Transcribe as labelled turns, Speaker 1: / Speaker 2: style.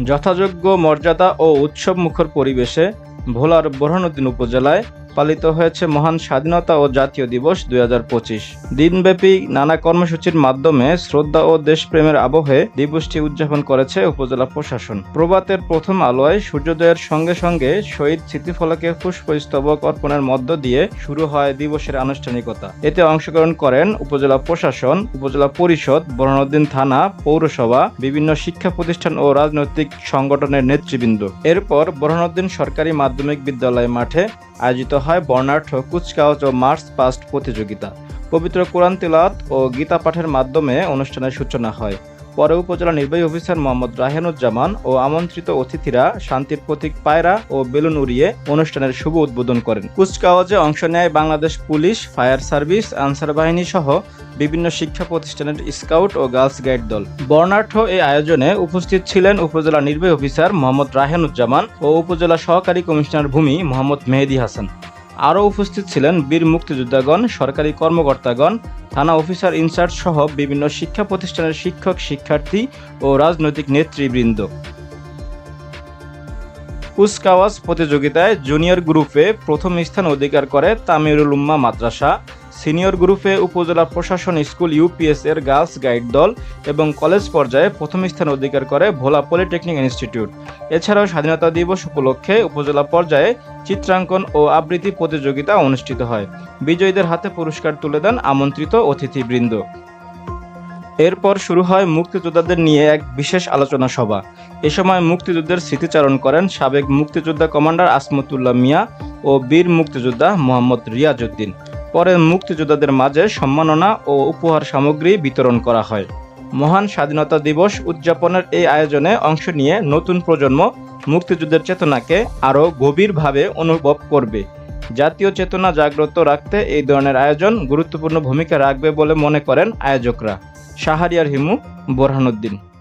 Speaker 1: যথাযোগ্য মর্যাদা ও উৎসব মুখর পরিবেশে ভোলার বোরহানুদ্দিন উপজেলায় পালিত হয়েছে মহান স্বাধীনতা ও জাতীয় দিবস দুই হাজার পঁচিশ। দিনব্যাপী নানা কর্মসূচির মাধ্যমে শ্রদ্ধা ও দেশপ্রেমের আবহে দিবসটি উদযাপন করেছে উপজেলা প্রশাসন। প্রভাতের প্রথম আলোয় সূর্যোদয়ের সঙ্গে সঙ্গে শহীদ স্মৃতিফলকে পুষ্পস্তবক অর্পণের মধ্য দিয়ে শুরু হয় দিবসের আনুষ্ঠানিকতা। এতে অংশগ্রহণ করেন উপজেলা প্রশাসন, উপজেলা পরিষদ বরহানুদ্দিন থানা, পৌরসভা, বিভিন্ন শিক্ষা প্রতিষ্ঠান ও রাজনৈতিক সংগঠনের নেতৃবৃন্দ। এরপর বরহানুদ্দিন সরকারি মাধ্যমিক বিদ্যালয় মাঠে আয়োজিত হয় বর্ণাঢ্য কুচকাওয়াজ ও মার্চ পাস্ট প্রতিযোগিতা। পবিত্র কোরআন তেলাত ও গীতা পাঠের মাধ্যমে অনুষ্ঠানের সূচনা হয়। পরে উপজেলা নির্বাহী অফিসার মোহাম্মদ রাহেনুজ্জামান ও আমন্ত্রিত অতিথিরা শান্তির প্রতীক পায়রা ও বেলুন উড়িয়ে অনুষ্ঠানের শুভ উদ্বোধন করেন। কুচকাওয়াজে অংশ নেয় Bangladesh police, fire service, Ansar বাহিনী সহ বিভিন্ন শিক্ষা প্রতিষ্ঠানের স্কাউট ও গার্লস গাইড দল। বর্ণাঢ্য এই আয়োজনে উপস্থিত ছিলেন উপজেলা নির্বাহী অফিসার মোহাম্মদ রাহেনুজ্জামান ও উপজেলা সহকারী কমিশনার ভূমি মোহাম্মদ মেহেদি হাসান। আরও উপস্থিত ছিলেন বীর মুক্তিযোদ্ধাগণ, সরকারি কর্মকর্তাগণ, থানা অফিসার ইনচার্জ সহ বিভিন্ন শিক্ষা প্রতিষ্ঠানের শিক্ষক, শিক্ষার্থী ও রাজনৈতিক নেতৃবৃন্দ। কুচকাওয়াজ প্রতিযোগিতায় জুনিয়র গ্রুপে প্রথম স্থান অধিকার করে তামিরুল উম্মা মাদ্রাসা। সিনিয়র গ্রুপে উপজেলা প্রশাসন স্কুল ইউপিএস এর গার্লস গাইড দল এবং কলেজ পর্যায়ে প্রথম স্থান অধিকার করে ভোলা পলিটেকনিক ইনস্টিটিউট। এছাড়াও স্বাধীনতা দিবস উপলক্ষে উপজেলা পর্যায়ে চিত্রাঙ্কন ও আবৃত্তি প্রতিযোগিতা অনুষ্ঠিত হয়। বিজয়ীদের হাতে পুরস্কার তুলে দেন আমন্ত্রিত অতিথিবৃন্দ। এরপর শুরু হয় মুক্তিযোদ্ধাদের নিয়ে এক বিশেষ আলোচনা সভা। এ সময় মুক্তিযুদ্ধের স্মৃতিচারণ করেন সাবেক মুক্তিযোদ্ধা কমান্ডার আসমতুল্লাহ মিয়া ও বীর মুক্তিযোদ্ধা মোহাম্মদ রিয়াজউদ্দিন। পরে মুক্তিযোদ্ধাদের মাঝে সম্মাননা ও উপহার সামগ্রী বিতরণ করা হয়। মহান স্বাধীনতা দিবস উদযাপনের এই আয়োজনে অংশ নিয়ে নতুন প্রজন্ম মুক্তিযুদ্ধের চেতনাকে আরও গভীরভাবে অনুভব করবে। জাতীয় চেতনা জাগ্রত রাখতে এই ধরনের আয়োজন গুরুত্বপূর্ণ ভূমিকা রাখবে বলে মনে করেন আয়োজকরা। শাহরিয়ার হিমু বোরহানুদ্দিন।